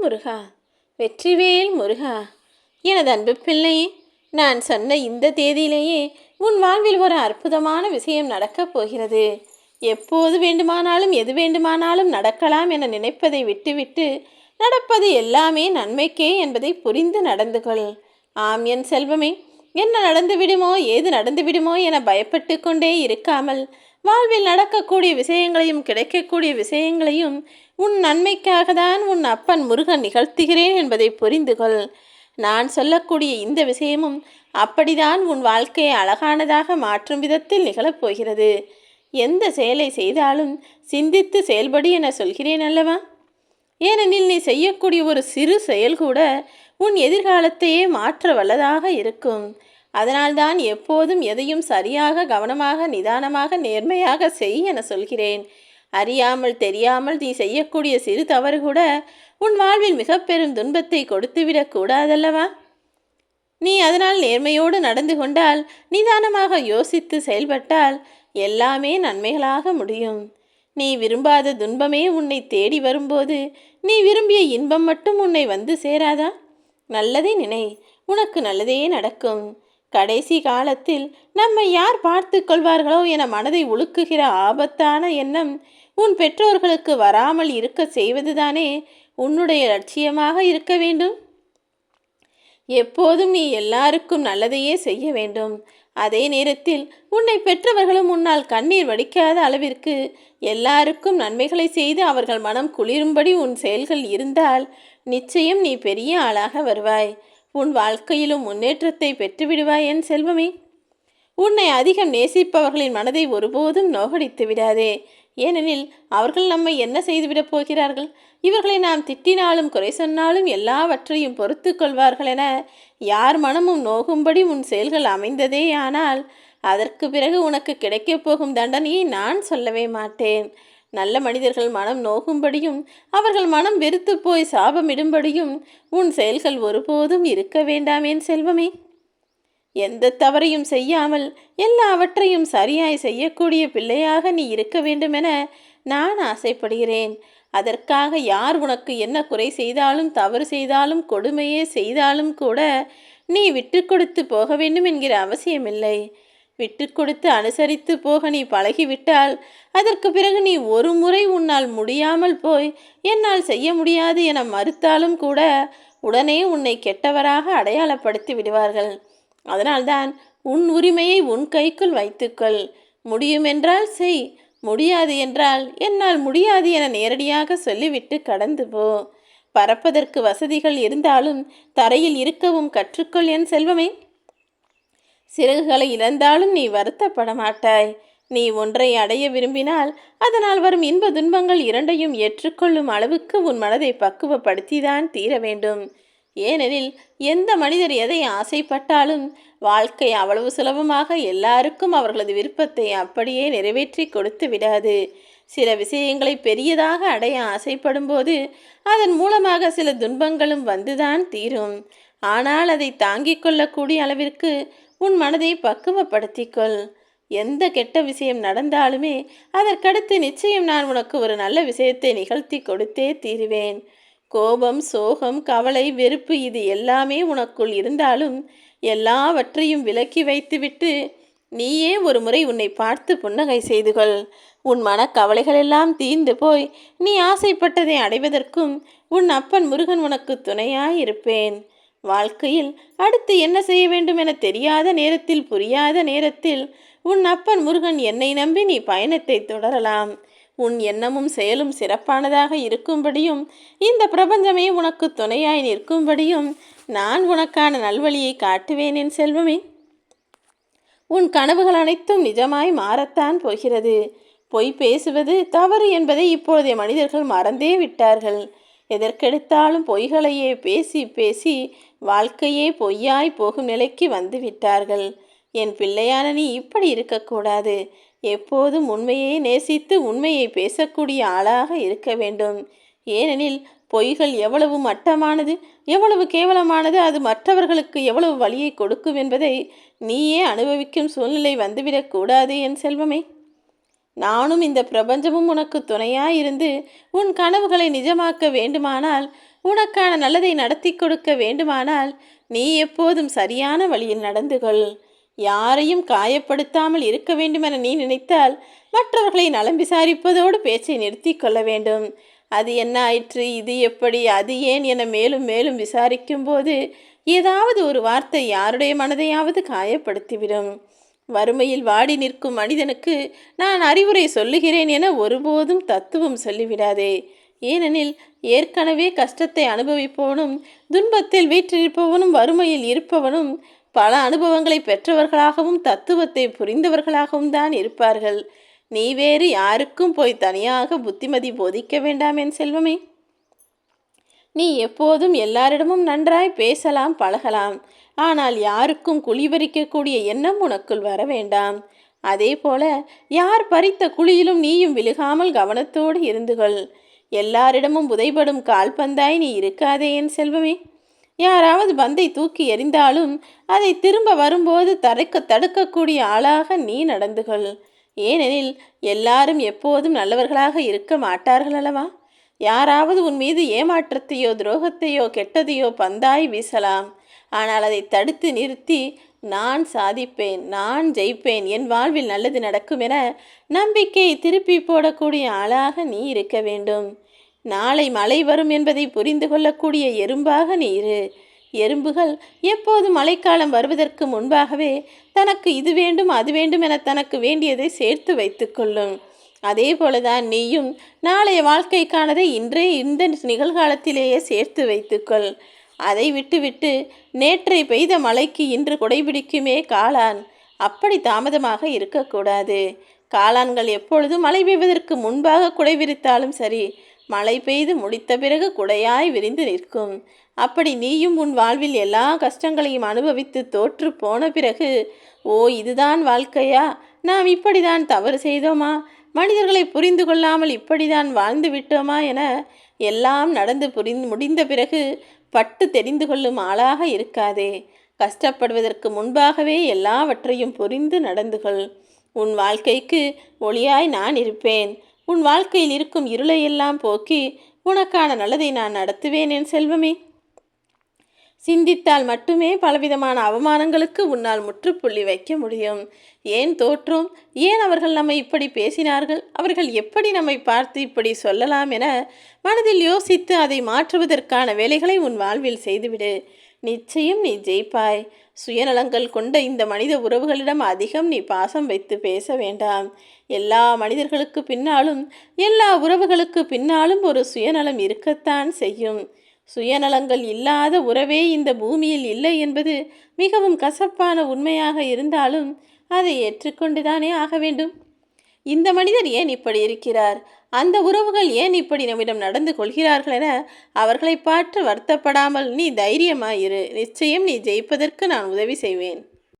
முருகா வெற்றிவேல் முருகா எனது அன்பு பிள்ளை நான் சொன்ன இந்த தேதியிலேயே உன் வாழ்வில் ஒரு அற்புதமான விஷயம் நடக்கப் போகிறது. எப்போது வேண்டுமானாலும் எது வேண்டுமானாலும் நடக்கலாம் என நினைப்பதை விட்டுவிட்டு நடப்பது எல்லாமே நன்மைக்கே என்பதை புரிந்து நடந்து கொள். ஆம் என் செல்வமே என்ன நடந்து விடுமோ ஏது நடந்து விடுமோ என பயப்பட்டு கொண்டே இருக்காமல் வாழ்வில் நடக்கக்கூடிய விஷயங்களையும் கிடைக்கக்கூடிய விஷயங்களையும் உன் நன்மைக்காக தான் உன் அப்பன் முருகன் நிகழ்த்துகிறேன் என்பதை புரிந்து கொள் நான் சொல்லக்கூடிய இந்த விஷயமும் அப்படிதான் உன் வாழ்க்கையை அழகானதாக மாற்றும் விதத்தில் நிகழப்போகிறது. எந்த செயலை செய்தாலும் சிந்தித்து செயல்படி என சொல்கிறேன் அல்லவா? ஏனெனில் நீ செய்யக்கூடிய ஒரு சிறு செயல் கூட உன் எதிர்காலத்தையே மாற்ற வல்லதாக இருக்கும். அதனால்தான் எப்போதும் எதையும் சரியாக கவனமாக நிதானமாக நேர்மையாக செய் என சொல்கிறேன். அறியாமல் தெரியாமல் நீ செய்யக்கூடிய சிறு தவறு கூட உன் வாழ்வில் மிக பெரும் துன்பத்தை கொடுத்துவிடக்கூடாதல்லவா நீ அதனால் நேர்மையோடு நடந்து கொண்டால் நிதானமாக யோசித்து செயல்பட்டால் எல்லாமே நன்மைகளாக முடியும். நீ விரும்பாத துன்பமே உன்னை தேடி வரும்போது நீ விரும்பிய இன்பம் மட்டும் உன்னை வந்து சேராதா? நல்லதே நினை. உனக்கு நல்லதே நடக்கும். கடைசி காலத்தில் நம்மை யார் பார்த்து கொள்வார்களோ என மனதை உலுக்குகிற ஆபத்தான எண்ணம் உன் பெற்றோர்களுக்கு வராமல் இருக்க செய்வதுதானே உன்னுடைய லட்சியமாக இருக்க வேண்டும்? எப்போதும் நீ எல்லாருக்கும் நல்லதையே செய்ய வேண்டும். அதே நேரத்தில் உன்னை பெற்றவர்களும் உன்னால் கண்ணீர் வடிக்காத அளவிற்கு எல்லாருக்கும் நன்மைகளை செய்து அவர்கள் மனம் குளிரும்படி உன் செயல்கள் இருந்தால் நிச்சயம் நீ பெரிய ஆளாக வருவாய். உன் வாழ்க்கையிலும் முன்னேற்றத்தை பெற்றுவிடுவாய் என் செல்வமே. உன்னை அதிகம் நேசிப்பவர்களின் மனதை ஒருபோதும் நோகடித்து விடாதே. ஏனெனில் அவர்கள் நம்மை என்ன செய்துவிடப் போகிறார்கள்? இவர்களை நாம் திட்டினாலும் குறை சொன்னாலும் எல்லாவற்றையும் பொறுத்து கொள்வார்கள் என யார் மனமும் நோகும்படி உன் செயல்கள் அமைந்ததே ஆனால் அதற்கு பிறகு உனக்கு கிடைக்கப் போகும் தண்டனையை நான் சொல்லவே மாட்டேன். நல்ல மனிதர்கள் மனம் நோகும்படியும் அவர்கள் மனம் வெறுத்து போய் சாபமிடும்படியும் உன் செயல்கள் ஒருபோதும் இருக்க வேண்டாமேன் செல்வமே? எந்த தவறையும் செய்யாமல் எல்லாவற்றையும் சரியாய் செய்யக்கூடிய பிள்ளையாக நீ இருக்க வேண்டுமென நான் ஆசைப்படுகிறேன். அதற்காக யார் உனக்கு என்ன குறை செய்தாலும் தவறு செய்தாலும் கொடுமையே செய்தாலும் கூட நீ விட்டு கொடுத்து போக வேண்டும் என்கிற அவசியமில்லை. விட்டு கொடுத்து அனுசரித்து போக நீ பழகிவிட்டால் அதற்கு பிறகு நீ ஒரு முறை உன்னால் முடியாமல் போய் என்னால் செய்ய முடியாது என மறுத்தாலும் கூட உடனே உன்னை கெட்டவராக அடையாளப்படுத்தி விடுவார்கள். அதனால்தான் உன் உரிமையை உன் கைக்குள் வைத்துக்கொள். முடியுமென்றால் செய் முடியாது என்றால் என்னால் முடியாது என நேரடியாக சொல்லிவிட்டு கடந்து போ. பறப்பதற்கு வசதிகள் இருந்தாலும் தரையில் இருக்கவும் கற்றுக்கொள் என் செல்வமே. சிறகுகளை இழந்தாலும் நீ வருத்தப்பட மாட்டாய் நீ ஒன்றை அடைய விரும்பினால் அதனால் வரும் இன்ப துன்பங்கள் இரண்டையும் ஏற்றுக்கொள்ளும் அளவுக்கு உன் மனதை பக்குவப்படுத்திதான் தீர வேண்டும். ஏனெனில் எந்த மனிதர் எதை ஆசைப்பட்டாலும் வாழ்க்கை அவ்வளவு சுலபமாக எல்லாருக்கும் அவர்களது விருப்பத்தை அப்படியே நிறைவேற்றி கொடுத்து விடாது. சில விஷயங்களை பெரியதாக அடைய ஆசைப்படும் போது அதன் மூலமாக சில துன்பங்களும் வந்துதான் தீரும். ஆனால் அதை தாங்கிக் கொள்ளக்கூடிய அளவிற்கு உன் மனதை பக்குவப்படுத்திக்கொள். எந்த கெட்ட விஷயம் நடந்தாலுமே அதற்கடுத்து நிச்சயம் நான் உனக்கு ஒரு நல்ல விஷயத்தை நிகழ்த்தி கொடுத்தே தீருவேன். கோபம் சோகம் கவலை வெறுப்பு இது எல்லாமே உனக்குள் இருந்தாலும் எல்லாவற்றையும் விலக்கி வைத்துவிட்டு நீயே ஒரு முறை உன்னை பார்த்து புன்னகை செய்து கொள். உன் மனக்கவலைகளெல்லாம் தீர்ந்து போய் நீ ஆசைப்பட்டதை அடைவதற்கும் உன் அப்பன் முருகன் உனக்கு துணையாயிருப்பேன். வாழ்க்கையில் அடுத்து என்ன செய்ய வேண்டும் என தெரியாத நேரத்தில் புரியாத நேரத்தில் உன் அப்பன் முருகன் என்னை நம்பி நீ பயணத்தை தொடரலாம். உன் எண்ணமும் செயலும் சிறப்பானதாக இருக்கும்படியும் இந்த பிரபஞ்சமே உனக்கு துணையாய் நிற்கும்படியும் நான் உனக்கான நல்வழியை காட்டுவேன் என் செல்வமே. உன் கனவுகள் அனைத்தும் நிஜமாய் மாறத்தான் போகிறது. பொய் பேசுவது தவறு என்பதை இப்போதைய மனிதர்கள் மறந்தே விட்டார்கள். எதற்கெடுத்தாலும் பொய்களையே பேசி பேசி வாழ்க்கையே பொய்யாய் போகும் நிலைக்கு வந்து விட்டார்கள். என் பிள்ளையான நீ இப்படி இருக்கக்கூடாது. எப்போதும் உண்மையை நேசித்து உண்மையை பேசக்கூடிய ஆளாக இருக்க வேண்டும். ஏனெனில் பொய்கள் எவ்வளவு மட்டமானது எவ்வளவு கேவலமானது அது மற்றவர்களுக்கு எவ்வளவு வழியை கொடுக்கும் என்பதை நீயே அனுபவிக்கும் சூழ்நிலை வந்துவிடக்கூடாது என் செல்வமே. நானும் இந்த பிரபஞ்சமும் உனக்கு துணையாக இருந்து உன் கனவுகளை நிஜமாக்க வேண்டுமானால் உனக்கான நல்லதை நடத்தி கொடுக்க வேண்டுமானால் நீ எப்போதும் சரியான வழியில் நடந்து கொள். யாரையும் காயப்படுத்தாமல் இருக்க வேண்டுமென நீ நினைத்தால் மற்றவர்களை நலம் விசாரிப்பதோடு பேச்சை நிறுத்தி கொள்ள வேண்டும். அது என்ன ஆயிற்று இது எப்படி? அது ஏன்? என மேலும் மேலும் விசாரிக்கும்போது ஏதாவது ஒரு வார்த்தை யாருடைய மனதையாவது காயப்படுத்திவிடும். வறுமையில் வாடி நிற்கும் மனிதனுக்கு நான் அறிவுரை சொல்லுகிறேன் என ஒருபோதும் தத்துவம் சொல்லிவிடாதே. ஏனெனில் ஏற்கனவே கஷ்டத்தை அனுபவிப்பவனும் துன்பத்தில் வீற்றிருப்பவனும் வறுமையில் இருப்பவனும் பல அனுபவங்களை பெற்றவர்களாகவும் தத்துவத்தை புரிந்தவர்களாகவும் தான் இருப்பார்கள். நீ வேறு யாருக்கும் போய் தனியாக புத்திமதி போதிக்க வேண்டாம் என் செல்வமே. நீ எப்போதும் எல்லாரிடமும் நன்றாய் பேசலாம் பழகலாம். ஆனால் யாருக்கும் குழிபறிக்கக்கூடிய எண்ணம் உனக்குள் வர வேண்டாம். அதே போல யார் பறித்த குழியிலும் நீயும் விழுகாமல் கவனத்தோடு இருந்துகொள் எல்லாரிடமும் புதைபடும் கால்பந்தாய் நீ இருக்காதே என் செல்வமே. யாராவது பந்தை தூக்கி எறிந்தாலும் அதை திரும்ப வரும்போது தடுக்க தடுக்கக்கூடிய ஆளாக நீ நடந்துகொள் ஏனெனில் எல்லாரும் எப்போதும் நல்லவர்களாக இருக்க மாட்டார்கள் அல்லவா? யாராவது உன் மீது ஏமாற்றத்தையோ துரோகத்தையோ கெட்டதையோ பந்தாய் வீசலாம். ஆனால் அதை தடுத்து நிறுத்தி நான் சாதிப்பேன் நான் ஜெயிப்பேன் என் வாழ்வில் நல்லது நடக்கும் என நம்பிக்கையை திருப்பி போடக்கூடிய ஆளாக நீ இருக்க வேண்டும். நாளை மழை வரும் என்பதை புரிந்து கொள்ளக்கூடிய எறும்பாக நீ இரு. எறும்புகள் எப்போது மழைக்காலம் வருவதற்கு முன்பாகவே தனக்கு இது வேண்டும் அது வேண்டும் என தனக்கு வேண்டியதை சேர்த்து வைத்துக்கொள்ளும் அதே போலதான் நீயும் நாளைய வாழ்க்கைக்கானதை இன்றே இந்த நிகழ்காலத்திலேயே சேர்த்து வைத்துக்கொள் அதை விட்டுவிட்டு நேற்றை பெய்த மழைக்கு இன்று குடைபிடிக்குமே காளான். அப்படி தாமதமாக இருக்கக்கூடாது. காளான்கள் எப்பொழுதும் மழை பெய்வதற்கு முன்பாக குடை விரித்தாலும் சரி மழை பெய்து முடித்த பிறகு குடையாய் விரிந்து நிற்கும். அப்படி நீயும் உன் வாழ்வில் எல்லா கஷ்டங்களையும் அனுபவித்து தோற்று போன பிறகு ஓ இதுதான் வாழ்க்கையா? நாம் இப்படிதான் தவறு செய்தோமா? மனிதர்களை புரிந்து கொள்ளாமல் இப்படிதான் வாழ்ந்து விட்டோமா என எல்லாம் நடந்து புரிந்து முடிந்த பிறகு பட்டு தெரிந்து கொள்ளும் ஆளாக இருக்காதே. கஷ்டப்படுவதற்கு முன்பாகவே எல்லாவற்றையும் புரிந்து நடந்து கொள். உன் வாழ்க்கைக்கு ஒளியாய் நான் இருப்பேன். உன் வாழ்க்கையில் இருக்கும் இருளையெல்லாம் போக்கி உனக்கான நல்லதை நான் நடத்துவேன் என் செல்வமே. சிந்தித்தால் மட்டுமே பலவிதமான அவமானங்களுக்கு உன்னால் முற்றுப்புள்ளி வைக்க முடியும். ஏன் தோற்றோம்? ஏன் அவர்கள் நம்மை இப்படி பேசினார்கள்? அவர்கள் எப்படி நம்மை பார்த்து இப்படி சொல்லலாம் என மனதில் யோசித்து அதை மாற்றுவதற்கான வேலைகளை உன் வாழ்வில் செய்துவிடு. நிச்சயம் நீ ஜெயிப்பாய். சுயநலங்கள் கொண்ட இந்த மனித உறவுகளிடம் அதிகம் நீ பாசம் வைத்து பேச வேண்டாம். எல்லா மனிதர்களுக்கு பின்னாலும் எல்லா உறவுகளுக்கு பின்னாலும் ஒரு சுயநலம் இருக்கத்தான் செய்யும். சுயநலங்கள் இல்லாத உறவே இந்த பூமியில் இல்லை என்பது மிகவும் கசப்பான உண்மையாக இருந்தாலும் அதை ஏற்றுக்கொண்டுதானே ஆக வேண்டும்? இந்த மனிதர் ஏன் இப்படி இருக்கிறார்? அந்த உறவுகள் ஏன் இப்படி நம்மிடம் நடந்து கொள்கிறார்கள் என அவர்களை பார்த்து வருத்தப்படாமல் நீ தைரியமாயிரு. நிச்சயம் நீ ஜெயிப்பதற்கு நான் உதவி செய்வேன்.